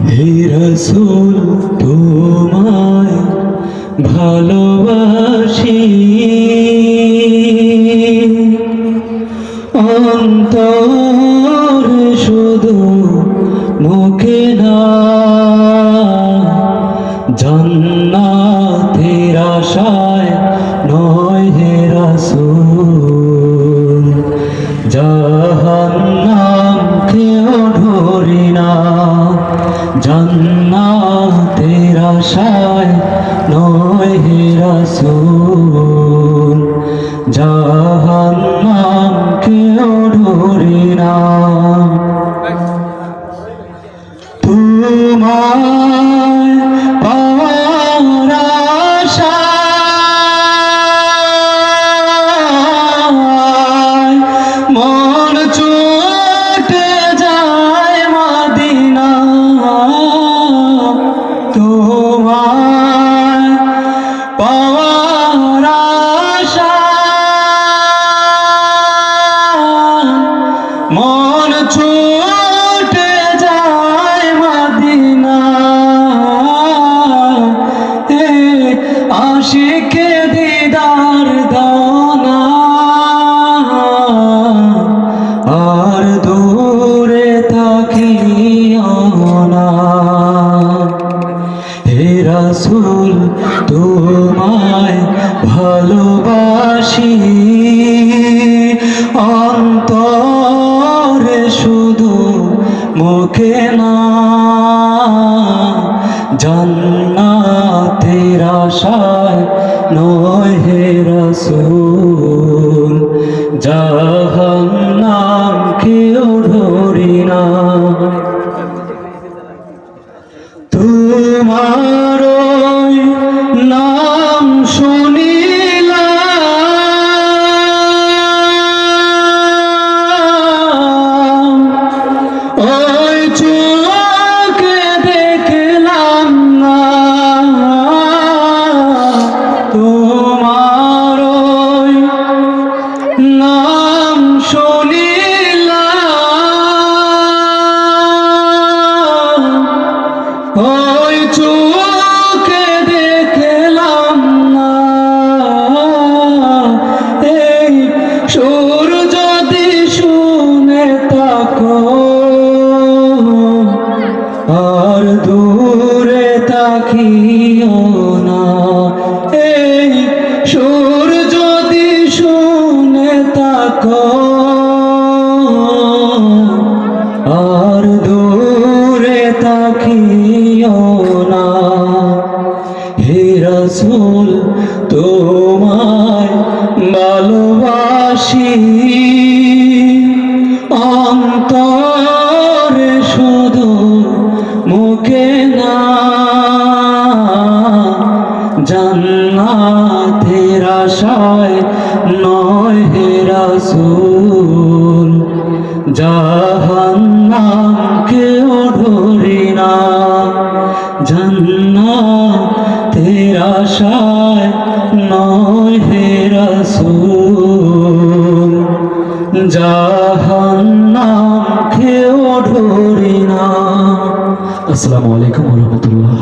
হে রসুল, তোমায় ভালোবাসি। অন্তর শুধু মুখে না, জান্নাতের আশায় নয় হে রসুল। জাহান্নাম কেউ ধরি না। জান্নাতের আশায় নয় হে রসুল জাহান্নাম কেউ ধরি না তোমায় মন ছুটে যায় মদিনা। এ আশিকে দিদার দানা। আর দূরে থাকিও না। হে রাসূল, তোমায় ভালোবাসি। অন্তরে মুখে না। জান্নাতের আশায় নয় হে রাসূল জাহান্নাম কেউ ধরি না। তোমার ওই চোখে দেখলাম না। এই সুর যদি শুনে থাকো, আর দূরে তাকিও না। এই সুর যদি শুনে থাকো তোমায় ভালোবাসি। অন্তরে শুধু মুখে না, জান্নাতের আশায় নয় হে রসুল জাহান্নাম কেউ ধরি না, জান্নাতের আশায় জাহান্নাম কেউ ধরি না। আসসালামু আলাইকুম রহমতুল্লাহ।